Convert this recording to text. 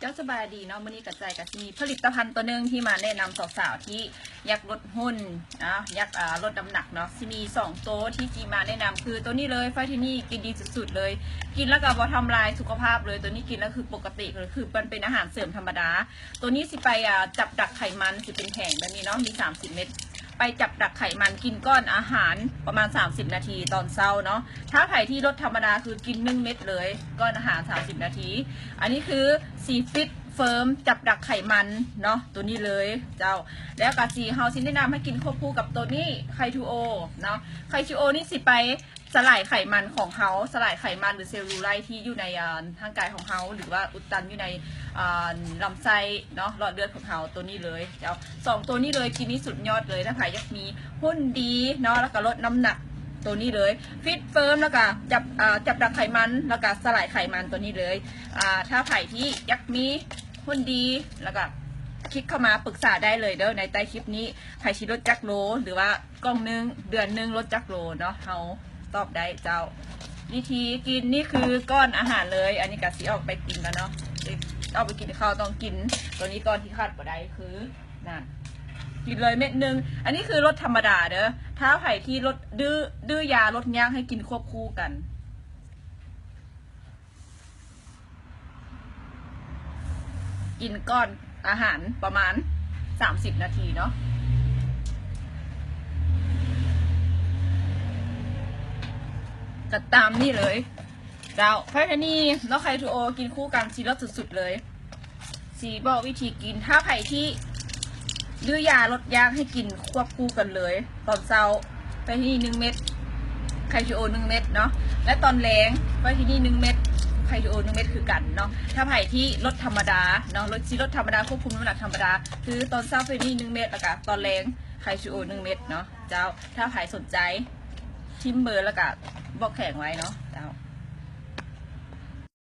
เจ้าสบายดีเนาะมื้อนี้กระจายกับมีผลิตภัณฑ์ตัวหนึ่งที่มาแนะนำสาวๆที่อยากลดหุ่นนะอยากอ่าลดน้ำหนักเนาะสิมีสองตัวที่จีมาแนะนำคือตัวนี้เลยไฟที่นี่กินดีสุดๆเลย กินแล้วก็บ่ทำลายสุขภาพเลยตัวนี้กินแล้วคือปกติเลยคือมันเป็นอาหารเสริมธรรมดา ตัวนี้สิไปอ่าจับดักไขมันสิเป็นแผงแบบนี้เนาะมี 30 เม็ด ไปจับดักไขมันกินก้อนอาหารประมาณ 30 นาทีตอนเช้าเนาะถ้าไข่ที่ลดธรรมดาคือกิน1เม็ดเลยก้อนอาหาร 30 นาที อันนี้คือซีฟิตเฟิร์มจับดักไขมันเนาะตัวนี้เลยเจ้า แล้วกาซีเฮาซินแนะนำให้กินควบคู่กับตัวนี้ไคทูโอเนาะไคทูโอนี่สิไป สลายไขมันของเฮาสลายไขมันหรือเซลลูไลท์ที่อยู่ในอ่าทางกายของเฮาหรือว่าอุดตันอยู่ในอ่าลำไส้เนาะหลอดเลือดของเขาตัวนี้เลยเจ้าสองตัวนี้เลยกินนี่สุดยอดเลยถ้าใครอยากมีหุ้นดีเนาะแล้วก็ลดน้ำหนักตัวนี้เลยฟิตเฟิร์มแล้วก็จับอ่าจับดักไขมันแล้วก็สลายไขมันตัวนี้เลยถ้าใครที่อยากมีหุ้นดีแล้วก็คลิกเข้ามาปรึกษาได้เลยเด้อในใต้คลิปนี้ใครชิลดจักโล หรือว่ากล่องหนึงเดือนหนึงลดจักโลเนาะเขา ตอบได้เจ้า วิธีกินนี่คือก้อนอาหารเลย อันนี้กะสีออกไปกินแล้วเนาะเอาไปกินข้าวต้องกิน ตัวนี้ก้อนที่ขาดบ่ได้คือนั่นกินเลยเม็ดหนึง อันนี้คือรสธรรมดาเด้อถ้าไผ่ที่รสดื้อดื้อยารสย่างให้กินควบคู่กันกินก้อนอาหารประมาณ 30 นาทีเนาะ ก็ตามนี่เลยเราไพทนี่แล้วไคทูโอกินคู่กันซีรสสุดๆเลยสีบอกวิธีกินถ้าไผ่ที่ดื้อยาลดยางให้กินควบคู่กันเลย ตอนเช้าไพทนี่หนึ่งเม็ดไคทูโอหนึ่งเม็ดเนาะและตอนแรงไพทนี่หนึ่งเม็ดไคทูโอหนึ่งเม็ดคือกันเนาะถ้าไผ่ที่ลดธรรมดาเนาะลดซีรสธรรมดาควบคุมน้ำหนักธรรมดา คือตอนเช้าไพทนี่หนึ่งเม็ดแล้วก็ตอนแรงไคทูโอหนึ่งเม็ดเนาะเจ้าถ้าไผ่สนใจทิมเบอร์แล้วก็ บอกแข่งไว้เนาะเจ้า